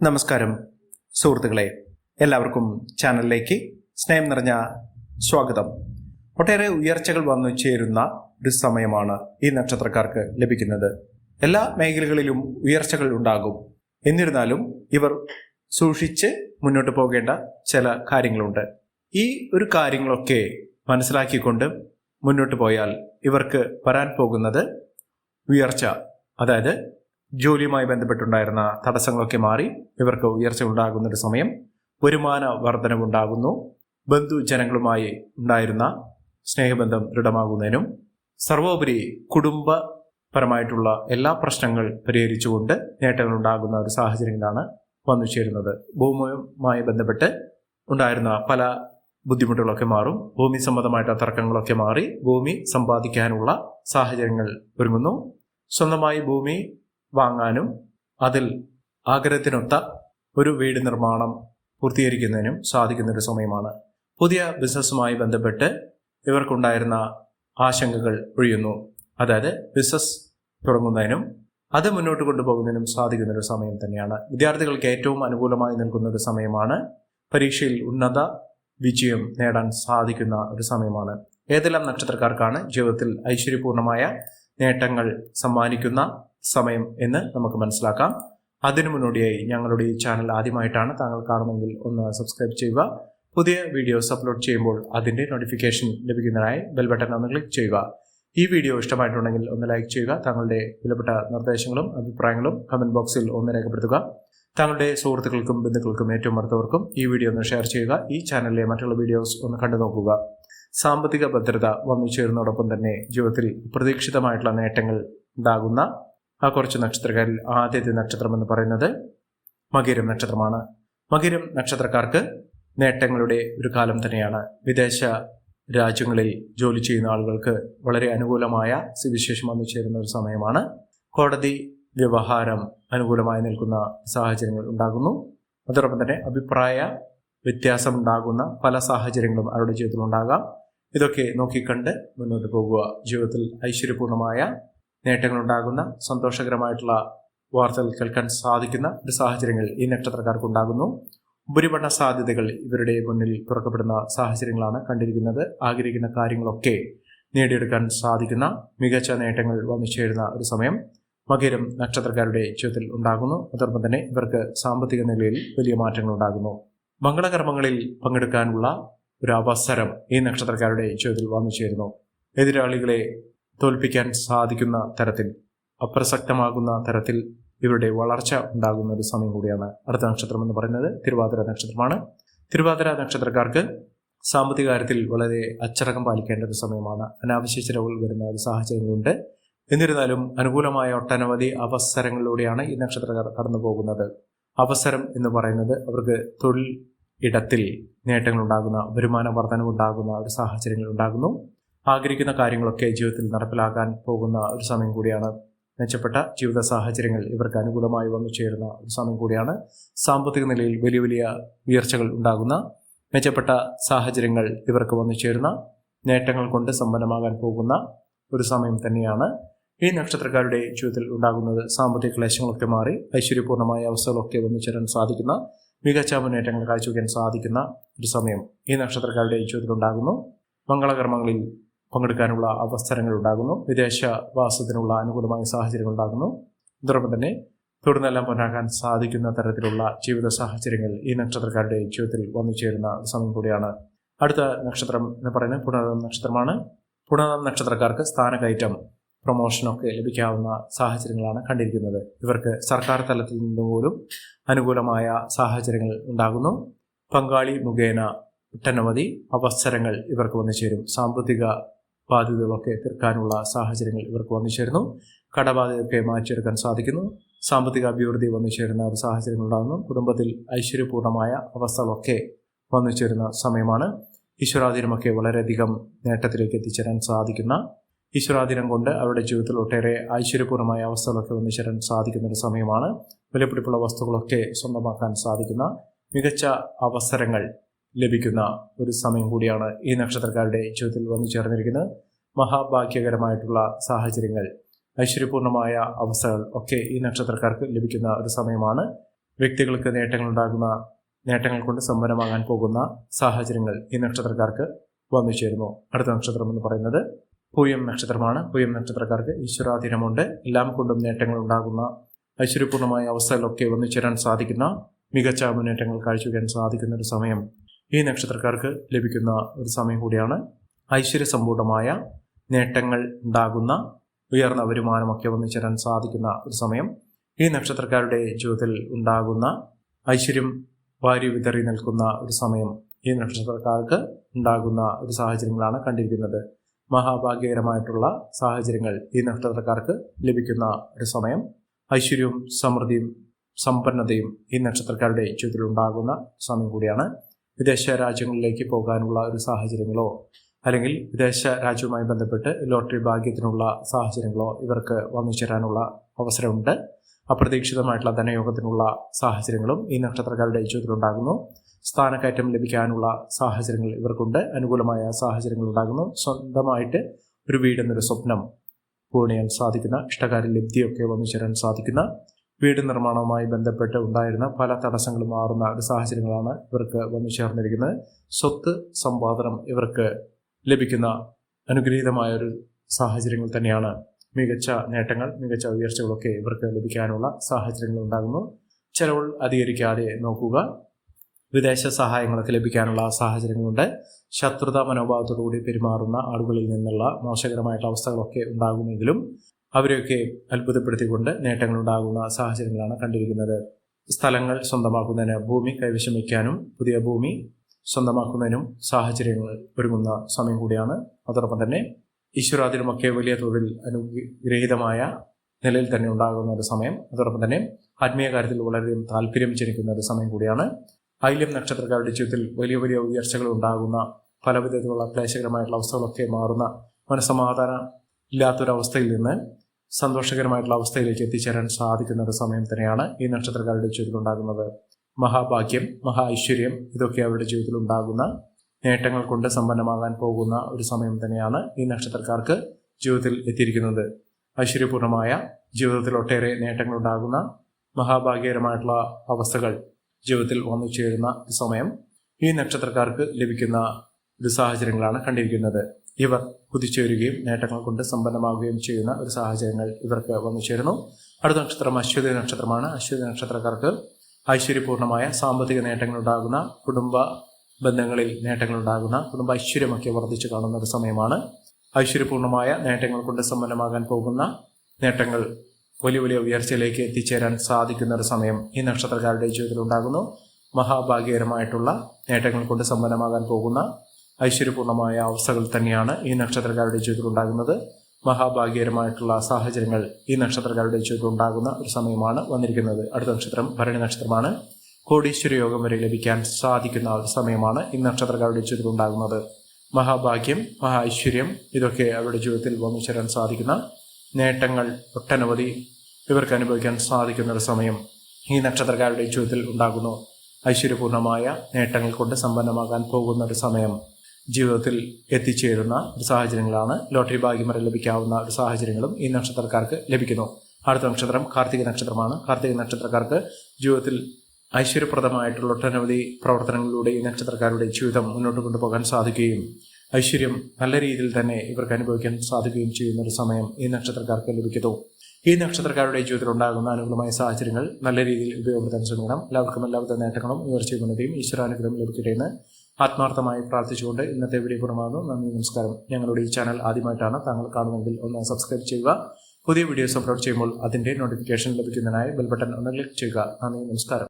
നമസ്കാരം. സുഹൃത്തുക്കളെ എല്ലാവർക്കും ചാനലിലേക്ക് സ്നേഹം നിറഞ്ഞ സ്വാഗതം. ഒട്ടേറെ ഉയർച്ചകൾ വന്നു ചേരുന്ന ഒരു സമയമാണ് ഈ നക്ഷത്രക്കാർക്ക് ലഭിക്കുന്നത്. എല്ലാ മേഖലകളിലും ഉയർച്ചകൾ ഉണ്ടാകും. എന്നിരുന്നാലും ഇവർ സൂക്ഷിച്ച് മുന്നോട്ട് പോകേണ്ട ചില കാര്യങ്ങളുണ്ട്. ഈ ഒരു കാര്യങ്ങളൊക്കെ മനസ്സിലാക്കിക്കൊണ്ട് മുന്നോട്ട് പോയാൽ ഇവർക്ക് വരാൻ പോകുന്നത് ഉയർച്ച അതായത് ജോലിയുമായി ബന്ധപ്പെട്ടുണ്ടായിരുന്ന തടസ്സങ്ങളൊക്കെ മാറി ഇവർക്ക് ഉയർച്ച ഉണ്ടാകുന്ന ഒരു സമയം വരുമാന വർധനവുണ്ടാകുന്നു ബന്ധുജനങ്ങളുമായി ഉണ്ടായിരുന്ന സ്നേഹബന്ധം ദൃഢമാകുന്നതിനും സർവോപരി കുടുംബപരമായിട്ടുള്ള എല്ലാ പ്രശ്നങ്ങൾ പരിഹരിച്ചുകൊണ്ട് നേട്ടങ്ങൾ ഉണ്ടാകുന്ന ഒരു സാഹചര്യങ്ങളാണ് വന്നു ചേരുന്നത്. ഭൂമിയുമായി ബന്ധപ്പെട്ട് ഉണ്ടായിരുന്ന പല ബുദ്ധിമുട്ടുകളൊക്കെ മാറും. ഭൂമി സംബന്ധമായിട്ട് തർക്കങ്ങളൊക്കെ മാറി ഭൂമി സമ്പാദിക്കാനുള്ള സാഹചര്യങ്ങൾ ഒരുങ്ങുന്നു. സ്വന്തമായി ഭൂമി വാങ്ങാനും അതിൽ ആഗ്രഹത്തിനൊത്ത ഒരു വീട് നിർമ്മാണം പൂർത്തീകരിക്കുന്നതിനും സാധിക്കുന്ന ഒരു സമയമാണ്. പുതിയ ബിസിനസ്സുമായി ബന്ധപ്പെട്ട് ഇവർക്കുണ്ടായിരുന്ന ആശങ്കകൾ ഒഴിയുന്നു. അതായത് ബിസിനസ് തുടങ്ങുന്നതിനും അത് മുന്നോട്ട് കൊണ്ടുപോകുന്നതിനും സാധിക്കുന്ന ഒരു സമയം തന്നെയാണ്. വിദ്യാർത്ഥികൾക്ക് ഏറ്റവും അനുകൂലമായി നിൽക്കുന്ന ഒരു സമയമാണ്. പരീക്ഷയിൽ ഉന്നത വിജയം നേടാൻ സാധിക്കുന്ന ഒരു സമയമാണ്. ഏതെല്ലാം നക്ഷത്രക്കാർക്കാണ് ജീവിതത്തിൽ ഐശ്വര്യപൂർണമായ നേട്ടങ്ങൾ സമ്മാനിക്കുന്ന സമയം എന്ന് നമുക്ക് മനസ്സിലാക്കാം. അതിനു മുന്നോടിയായി ഞങ്ങളുടെ ഈ ചാനൽ ആദ്യമായിട്ടാണ് താങ്കൾ കാണുമെങ്കിൽ ഒന്ന് സബ്സ്ക്രൈബ് ചെയ്യുക. പുതിയ വീഡിയോസ് അപ്ലോഡ് ചെയ്യുമ്പോൾ അതിന്റെ നോട്ടിഫിക്കേഷൻ ലഭിക്കുന്നതിനായി ബെൽ ബട്ടൺ ഒന്ന് ക്ലിക്ക് ചെയ്യുക. ഈ വീഡിയോ ഇഷ്ടമായിട്ടുണ്ടെങ്കിൽ ഒന്ന് ലൈക്ക് ചെയ്യുക. താങ്കളുടെ വിലപ്പെട്ട നിർദ്ദേശങ്ങളും അഭിപ്രായങ്ങളും കമന്റ് ബോക്സിൽ ഒന്ന് രേഖപ്പെടുത്തുക. താങ്കളുടെ സുഹൃത്തുക്കൾക്കും ബന്ധുക്കൾക്കും ഏറ്റവും അടുത്തവർക്കും ഈ വീഡിയോ ഒന്ന് ഷെയർ ചെയ്യുക. ഈ ചാനലിലെ മറ്റുള്ള വീഡിയോസ് ഒന്ന് കണ്ടു നോക്കുക. സാമ്പത്തിക ഭദ്രത വന്നു ചേരുന്നതോടൊപ്പം തന്നെ ജീവിതത്തിൽ പ്രതീക്ഷിതമായിട്ടുള്ള നേട്ടങ്ങൾ ഉണ്ടാകുന്ന ആ കുറച്ച് നക്ഷത്രങ്ങളിൽ ആദ്യത്തെ നക്ഷത്രം എന്ന് പറയുന്നത് മകരം നക്ഷത്രമാണ്. മകരം നക്ഷത്രക്കാർക്ക് നേട്ടങ്ങളുടെ ഒരു കാലം തന്നെയാണ്. വിദേശ രാജ്യങ്ങളിൽ ജോലി ചെയ്യുന്ന ആളുകൾക്ക് വളരെ അനുകൂലമായ സ്ഥിതിവിശേഷം വന്നു ചേരുന്ന ഒരു സമയമാണ്. കോടതി വ്യവഹാരം അനുകൂലമായി നിൽക്കുന്ന സാഹചര്യങ്ങൾ ഉണ്ടാകുന്നു. അതോടൊപ്പം തന്നെ അഭിപ്രായ വ്യത്യാസം ഉണ്ടാകുന്ന പല സാഹചര്യങ്ങളും അവരുടെ ജീവിതത്തിൽ ഉണ്ടാകാം ഇതൊക്കെ നോക്കിക്കണ്ട് മുന്നോട്ട് പോകുക. ജീവിതത്തിൽ ഐശ്വര്യപൂർണമായ നേട്ടങ്ങൾ ഉണ്ടാകുന്ന സന്തോഷകരമായിട്ടുള്ള വാർത്തകൾ കേൾക്കാൻ സാധിക്കുന്ന ഒരു സാഹചര്യങ്ങൾ ഈ നക്ഷത്രക്കാർക്ക് ഉണ്ടാകുന്നു ഉപരിപഠന സാധ്യതകൾ ഇവരുടെ മുന്നിൽ തുറക്കപ്പെടുന്ന സാഹചര്യങ്ങളാണ് കണ്ടിരിക്കുന്നത്. ആഗ്രഹിക്കുന്ന കാര്യങ്ങളൊക്കെ നേടിയെടുക്കാൻ സാധിക്കുന്ന മികച്ച നേട്ടങ്ങൾ വന്നു ഒരു സമയം. മകരം നക്ഷത്രക്കാരുടെ ജീവിതത്തിൽ ഉണ്ടാകുന്നു. അതോടൊപ്പം തന്നെ ഇവർക്ക് സാമ്പത്തിക നിലയിൽ വലിയ മാറ്റങ്ങൾ ഉണ്ടാകുന്നു. മംഗളകർമ്മങ്ങളിൽ പങ്കെടുക്കാനുള്ള ഒരു അവസരം ഈ നക്ഷത്രക്കാരുടെ ജീവിതത്തിൽ വന്നു ചേരുന്നു. എതിരാളികളെ തോൽപ്പിക്കാൻ സാധിക്കുന്ന തരത്തിൽ അപ്രസക്തമാകുന്ന തരത്തിൽ ഇവരുടെ വളർച്ച ഉണ്ടാകുന്ന ഒരു സമയം കൂടിയാണ് അടുത്ത നക്ഷത്രം എന്ന് പറയുന്നത്. തിരുവാതിര നക്ഷത്രമാണ്. തിരുവാതിര നക്ഷത്രക്കാർക്ക് സാമ്പത്തിക കാര്യത്തിൽ വളരെ അച്ചടക്കം പാലിക്കേണ്ട ഒരു സമയമാണ്. അനാവശ്യ ചിലവുകൾ വരുന്ന ഒരു സാഹചര്യങ്ങളുണ്ട്. എന്നിരുന്നാലും അനുകൂലമായ ഒട്ടനവധി അവസരങ്ങളിലൂടെയാണ് ഈ നക്ഷത്രക്കാർ കടന്നു പോകുന്നത്. അവസരം എന്ന് പറയുന്നത് അവർക്ക് തൊഴിൽ ഇടത്തിൽ നേട്ടങ്ങൾ ഉണ്ടാകുന്ന വരുമാന വർധനവുണ്ടാകുന്ന ഒരു സാഹചര്യങ്ങൾ ഉണ്ടാകുന്നു. ആഗ്രഹിക്കുന്ന കാര്യങ്ങളൊക്കെ ജീവിതത്തിൽ നടപ്പിലാക്കാൻ പോകുന്ന ഒരു സമയം കൂടിയാണ് മെച്ചപ്പെട്ട ജീവിത സാഹചര്യങ്ങൾ. ഇവർക്ക് അനുകൂലമായി വന്നു ചേരുന്ന ഒരു സമയം കൂടിയാണ് സാമ്പത്തിക നിലയിൽ വലിയ വലിയ ഉയർച്ചകൾ ഉണ്ടാകുന്ന മെച്ചപ്പെട്ട സാഹചര്യങ്ങൾ ഇവർക്ക് വന്നു ചേരുന്ന നേട്ടങ്ങൾ കൊണ്ട് സമ്പന്നമാകാൻ പോകുന്ന ഒരു സമയം തന്നെയാണ് ഈ നക്ഷത്രക്കാരുടെ ജീവിതത്തിൽ ഉണ്ടാകുന്നത്. സാമ്പത്തിക ക്ലേശങ്ങളൊക്കെ മാറി ഐശ്വര്യപൂർണമായ അവസ്ഥകളൊക്കെ വന്നു ചേരാൻ സാധിക്കുന്ന മികച്ച മുന്നേറ്റങ്ങൾ കാഴ്ചവെക്കാൻ സാധിക്കുന്ന ഒരു സമയം ഈ നക്ഷത്രക്കാരുടെ ജീവിതത്തിൽ ഉണ്ടാകുന്നു. മംഗളകർമ്മങ്ങളിൽ പങ്കെടുക്കാനുള്ള അവസരങ്ങൾ ഉണ്ടാകുന്നു വിദേശവാസത്തിനുള്ള അനുകൂലമായ സാഹചര്യങ്ങൾ ഉണ്ടാകുന്നു അതോടൊപ്പം തന്നെ തുടർന്നെല്ലാം പൊന്നാക്കാൻ സാധിക്കുന്ന തരത്തിലുള്ള ജീവിത സാഹചര്യങ്ങൾ ഈ നക്ഷത്രക്കാരുടെ ജീവിതത്തിൽ വന്നു ചേരുന്ന സമയം കൂടിയാണ്. അടുത്ത നക്ഷത്രം എന്ന് പറയുന്നത് പുണർദം നക്ഷത്രമാണ്. പുണർദം നക്ഷത്രക്കാർക്ക് സ്ഥാനകയറ്റം പ്രൊമോഷനൊക്കെ ലഭിക്കാവുന്ന സാഹചര്യങ്ങളാണ് കണ്ടിരിക്കുന്നത്. ഇവർക്ക് സർക്കാർ തലത്തിൽ നിന്ന് പോലും അനുകൂലമായ സാഹചര്യങ്ങൾ ഉണ്ടാകുന്നു. പങ്കാളി മുഖേന ഒട്ടനവധി അവസരങ്ങൾ ഇവർക്ക് വന്നു ചേരും. സാമ്പത്തിക ബാധ്യതകളൊക്കെ തീർക്കാനുള്ള സാഹചര്യങ്ങൾ ഇവർക്ക് വന്നു ചേരുന്നു കടബാധ്യതയൊക്കെ മാറ്റിയെടുക്കാൻ സാധിക്കുന്നു. സാമ്പത്തിക അഭിവൃദ്ധി വന്നു ചേരുന്ന ഒരു സാഹചര്യങ്ങൾ ഉണ്ടാകുന്നു കുടുംബത്തിൽ ഐശ്വര്യപൂർണമായ അവസ്ഥകളൊക്കെ വന്നു ചേരുന്ന സമയമാണ്. ഈശ്വരാധീനമൊക്കെ വളരെയധികം നേട്ടത്തിലേക്ക് എത്തിച്ചേരാൻ സാധിക്കുന്ന ഈശ്വരാധീനം കൊണ്ട് അവരുടെ ജീവിതത്തിൽ ഒട്ടേറെ ഐശ്വര്യപൂർണമായ അവസ്ഥകളൊക്കെ വന്നു ചേരാൻ സാധിക്കുന്ന ഒരു സമയമാണ്. വിലപിടിപ്പുള്ള വസ്തുക്കളൊക്കെ സ്വന്തമാക്കാൻ സാധിക്കുന്ന മികച്ച അവസരങ്ങൾ ലഭിക്കുന്ന ഒരു സമയം കൂടിയാണ് ഈ നക്ഷത്രക്കാരുടെ ജീവിതത്തിൽ വന്നു ചേർന്നിരിക്കുന്നത്. മഹാഭാഗ്യകരമായിട്ടുള്ള സാഹചര്യങ്ങൾ ഐശ്വര്യപൂർണമായ അവസ്ഥകൾ ഒക്കെ ഈ നക്ഷത്രക്കാർക്ക് ലഭിക്കുന്ന ഒരു സമയമാണ്. വ്യക്തികൾക്ക് നേട്ടങ്ങളുണ്ടാകുന്ന നേട്ടങ്ങൾ കൊണ്ട് സമ്പന്നമാകാൻ പോകുന്ന സാഹചര്യങ്ങൾ ഈ നക്ഷത്രക്കാർക്ക് വന്നു ചേരുന്നു. അടുത്ത നക്ഷത്രം എന്ന് പറയുന്നത് പൂയം നക്ഷത്രമാണ്. പൂയം നക്ഷത്രക്കാർക്ക് ഈശ്വരാധീനമുണ്ട്. എല്ലാം കൊണ്ടും നേട്ടങ്ങൾ ഉണ്ടാകുന്ന ഐശ്വര്യപൂർണമായ അവസ്ഥകളൊക്കെ വന്നു ചേരാൻ സാധിക്കുന്ന മികച്ച മുന്നേറ്റങ്ങൾ കാഴ്ചവെക്കാൻ സാധിക്കുന്ന ഒരു സമയം ഈ നക്ഷത്രക്കാർക്ക് ലഭിക്കുന്ന ഒരു സമയം കൂടിയാണ് ഐശ്വര്യസമ്പൂർണമായ നേട്ടങ്ങൾ ഉണ്ടാകുന്ന ഉയർന്ന വരുമാനമൊക്കെ വന്നു ചേരാൻ സാധിക്കുന്ന ഒരു സമയം. ഈ നക്ഷത്രക്കാരുടെ ജീവിതത്തിൽ ഉണ്ടാകുന്ന ഐശ്വര്യം വാരി വിതറി നിൽക്കുന്ന ഒരു സമയം ഈ നക്ഷത്രക്കാർക്ക് ഉണ്ടാകുന്ന ഒരു സാഹചര്യങ്ങളാണ് കണ്ടിരിക്കുന്നത്. മഹാഭാഗ്യകരമായിട്ടുള്ള സാഹചര്യങ്ങൾ ഈ നക്ഷത്രക്കാർക്ക് ലഭിക്കുന്ന ഒരു സമയം. ഐശ്വര്യവും സമൃദ്ധിയും സമ്പന്നതയും ഈ നക്ഷത്രക്കാരുടെ ജീവിതത്തിൽ ഉണ്ടാകുന്ന സമയം കൂടിയാണ്. വിദേശ രാജ്യങ്ങളിലേക്ക് പോകാനുള്ള ഒരു സാഹചര്യങ്ങളോ അല്ലെങ്കിൽ വിദേശ രാജ്യവുമായി ബന്ധപ്പെട്ട് ലോട്ടറി ഭാഗ്യത്തിനുള്ള സാഹചര്യങ്ങളോ ഇവർക്ക് വന്നു ചേരാനുള്ള അവസരമുണ്ട്. അപ്രതീക്ഷിതമായിട്ടുള്ള ധനയോഗത്തിനുള്ള സാഹചര്യങ്ങളും ഈ നക്ഷത്രക്കാരുടെ ജീവിതത്തിലുണ്ടാകുന്നു. സ്ഥാനക്കയറ്റം ലഭിക്കാനുള്ള സാഹചര്യങ്ങൾ ഇവർക്കുണ്ട്. അനുകൂലമായ സാഹചര്യങ്ങൾ ഉണ്ടാകുന്നു. സ്വന്തമായിട്ട് ഒരു വീടെന്നൊരു സ്വപ്നം പൂർണിയാൻ സാധിക്കുന്ന ഇഷ്ടകാര്യ ലബ്ധിയൊക്കെ വന്നു ചേരാൻ സാധിക്കുന്ന വീട് നിർമ്മാണവുമായി ബന്ധപ്പെട്ട് ഉണ്ടായിരുന്ന പല തടസ്സങ്ങളും മാറുന്ന ഒരു സാഹചര്യങ്ങളാണ് ഇവർക്ക് വന്നു ചേർന്നിരിക്കുന്നത്. സ്വത്ത് സമ്പാദനം ഇവർക്ക് ലഭിക്കുന്ന അനുഗ്രഹീതമായ ഒരു സാഹചര്യങ്ങൾ തന്നെയാണ് മികച്ച നേട്ടങ്ങൾ മികച്ച ഉയർച്ചകളൊക്കെ ഇവർക്ക് ലഭിക്കാനുള്ള സാഹചര്യങ്ങൾ ഉണ്ടാകുന്നു. ചെലവുകൾ അധികരിക്കാതെ നോക്കുക. വിദേശ സഹായങ്ങളൊക്കെ ലഭിക്കാനുള്ള സാഹചര്യങ്ങളുണ്ട്. ശത്രുത മനോഭാവത്തോടുകൂടി പെരുമാറുന്ന ആളുകളിൽ നിന്നുള്ള മോശകരമായിട്ടുള്ള അവസ്ഥകളൊക്കെ ഉണ്ടാകുമെങ്കിലും അവരെയൊക്കെ അത്ഭുതപ്പെടുത്തിക്കൊണ്ട് നേട്ടങ്ങൾ ഉണ്ടാകുന്ന സാഹചര്യങ്ങളാണ് കണ്ടിരിക്കുന്നത്. സ്ഥലങ്ങൾ സ്വന്തമാക്കുന്നതിന് ഭൂമി കൈവശം വയ്ക്കാനും പുതിയ ഭൂമി സ്വന്തമാക്കുന്നതിനും സാഹചര്യങ്ങൾ ഒരുങ്ങുന്ന സമയം കൂടിയാണ്. അതോടൊപ്പം തന്നെ ഈശ്വരാധീനമൊക്കെ വലിയ തോതിൽ അനുഗ്രഹീതമായ നിലയിൽ തന്നെ ഉണ്ടാകുന്ന ഒരു സമയം. അതോടൊപ്പം തന്നെ ആത്മീയ കാര്യത്തിൽ വളരെയധികം താല്പര്യം ജനിക്കുന്ന ഒരു സമയം കൂടിയാണ്. ഐല്യം നക്ഷത്രക്കാരുടെ ജീവിതത്തിൽ വലിയ വലിയ ഉയർച്ചകൾ ഉണ്ടാകുന്ന പലവിധത്തിലുള്ള ക്ലേശകരമായിട്ടുള്ള അവസ്ഥകളൊക്കെ മാറുന്ന മനസ്സമാധാനം ഇല്ലാത്തൊരവസ്ഥയിൽ നിന്ന് സന്തോഷകരമായിട്ടുള്ള അവസ്ഥയിലേക്ക് എത്തിച്ചേരാൻ സാധിക്കുന്ന ഒരു സമയം തന്നെയാണ് ഈ നക്ഷത്രക്കാരുടെ ജീവിതത്തിൽ ഉണ്ടാകുന്നത്. മഹാഭാഗ്യം മഹാ ഐശ്വര്യം ഇതൊക്കെ അവരുടെ ജീവിതത്തിൽ ഉണ്ടാകുന്ന നേട്ടങ്ങൾ കൊണ്ട് സമ്പന്നമാകാൻ പോകുന്ന ഒരു സമയം തന്നെയാണ് ഈ നക്ഷത്രക്കാർക്ക് ജീവിതത്തിൽ എത്തിയിരിക്കുന്നത്. ഐശ്വര്യപൂർണമായ ജീവിതത്തിൽ ഒട്ടേറെ നേട്ടങ്ങൾ ഉണ്ടാകുന്ന മഹാഭാഗ്യകരമായിട്ടുള്ള അവസ്ഥകൾ ജീവിതത്തിൽ വന്നു ചേരുന്ന സമയം ഈ നക്ഷത്രക്കാർക്ക് ലഭിക്കുന്ന ഒരു സാഹചര്യങ്ങളാണ് കണ്ടിരിക്കുന്നത്. ഇവർ കുതിച്ചുവരികയും നേട്ടങ്ങൾ കൊണ്ട് സമ്പന്നമാവുകയും ചെയ്യുന്ന ഒരു സാഹചര്യങ്ങൾ ഇവർക്ക് വന്നു ചേരുന്നു. അടുത്ത നക്ഷത്രം അശ്വതി നക്ഷത്രമാണ്. അശ്വതി നക്ഷത്രക്കാർക്ക് ഐശ്വര്യപൂർണമായ സാമ്പത്തിക നേട്ടങ്ങൾ ഉണ്ടാകുന്ന കുടുംബ ബന്ധങ്ങളിൽ നേട്ടങ്ങൾ ഉണ്ടാകുന്ന കുടുംബ ഐശ്വര്യമൊക്കെ വർദ്ധിച്ചു കാണുന്ന ഒരു സമയമാണ്. ഐശ്വര്യപൂർണമായ നേട്ടങ്ങൾ കൊണ്ട് സമ്പന്നമാകാൻ പോകുന്ന നേട്ടങ്ങൾ വലിയ വലിയ ഉയർച്ചയിലേക്ക് എത്തിച്ചേരാൻ സാധിക്കുന്ന ഒരു സമയം ഈ നക്ഷത്രക്കാരുടെ ജീവിതത്തിൽ ഉണ്ടാകുന്നു. മഹാഭാഗ്യകരമായിട്ടുള്ള നേട്ടങ്ങൾ കൊണ്ട് സമ്പന്നമാകാൻ പോകുന്ന ഐശ്വര്യപൂർണമായ അവസ്ഥകൾ തന്നെയാണ് ഈ നക്ഷത്രക്കാരുടെ ജീവിതത്തിൽ ഉണ്ടാകുന്നത്. മഹാഭാഗ്യകരമായിട്ടുള്ള സാഹചര്യങ്ങൾ ഈ നക്ഷത്രക്കാരുടെ ജീവിതത്തിൽ ഉണ്ടാകുന്ന ഒരു സമയമാണ് വന്നിരിക്കുന്നത്. അടുത്ത നക്ഷത്രം ഭരണി നക്ഷത്രമാണ്. കോടീശ്വര യോഗം വരെ ലഭിക്കാൻ സാധിക്കുന്ന ഒരു സമയമാണ് ഈ നക്ഷത്രക്കാരുടെ ജീവിതത്തിൽ ഉണ്ടാകുന്നത്. മഹാഭാഗ്യം മഹാ ഐശ്വര്യം ഇതൊക്കെ അവരുടെ ജീവിതത്തിൽ വന്നു ചേരാൻ സാധിക്കുന്ന നേട്ടങ്ങൾ ഒട്ടനവധി ഇവർക്ക് അനുഭവിക്കാൻ സാധിക്കുന്ന ഒരു സമയം ഈ നക്ഷത്രക്കാരുടെ ജീവിതത്തിൽ ഉണ്ടാകുന്നു. ഐശ്വര്യപൂർണമായ നേട്ടങ്ങൾ കൊണ്ട് സമ്പന്നമാകാൻ പോകുന്ന ഒരു സമയം. ജീവിതത്തിൽ എത്തിച്ചേരുന്ന ഒരു സാഹചര്യങ്ങളാണ്. ലോട്ടറി ഭാഗ്യം ലഭിക്കാവുന്ന ഒരു സാഹചര്യങ്ങളും ഈ നക്ഷത്രക്കാർക്ക് ലഭിക്കുന്നു. അടുത്ത നക്ഷത്രം കാർത്തിക നക്ഷത്രമാണ്. കാർത്തിക നക്ഷത്രക്കാർക്ക് ജീവിതത്തിൽ ഐശ്വര്യപ്രദമായിട്ടുള്ള ഒട്ടനവധി പ്രവർത്തനങ്ങളിലൂടെ ഈ നക്ഷത്രക്കാരുടെ ജീവിതം മുന്നോട്ട് കൊണ്ടുപോകാൻ സാധിക്കുകയും ഐശ്വര്യം നല്ല രീതിയിൽ തന്നെ ഇവർക്ക് അനുഭവിക്കാൻ സാധിക്കുകയും ചെയ്യുന്ന ഒരു സമയം ഈ നക്ഷത്രക്കാർക്ക് ലഭിക്കുന്നു. ഈ നക്ഷത്രക്കാരുടെ ജീവിതത്തിൽ ഉണ്ടാകുന്ന അനുകൂലമായ സാഹചര്യങ്ങൾ നല്ല രീതിയിൽ ഉപയോഗപ്പെടുത്താൻ ശ്രമിക്കണം. എല്ലാവർക്കും എല്ലാവിധ നേട്ടങ്ങളും ഉയർച്ചയും ഉന്നതിയും ഈശ്വരാനുഗ്രഹം ലഭിക്കട്ടെ എന്ന് ആത്മാർത്ഥമായി പ്രാർത്ഥിച്ചുകൊണ്ട് ഇന്നത്തെ വീഡിയോ പുറമാകുന്നു നന്ദി നമസ്കാരം. ഞങ്ങളുടെ ഈ ചാനൽ ആദ്യമായിട്ടാണ് താങ്കൾ കാണുന്നതെങ്കിൽ ഒന്ന് സബ്സ്ക്രൈബ് ചെയ്യുക. പുതിയ വീഡിയോസ് അപ്ലോഡ് ചെയ്യുമ്പോൾ അതിന്റെ നോട്ടിഫിക്കേഷൻ ലഭിക്കുന്നതിനായി ബെൽ ബട്ടൺ ഒന്ന് ക്ലിക്ക് ചെയ്യുക. നന്ദി നമസ്കാരം.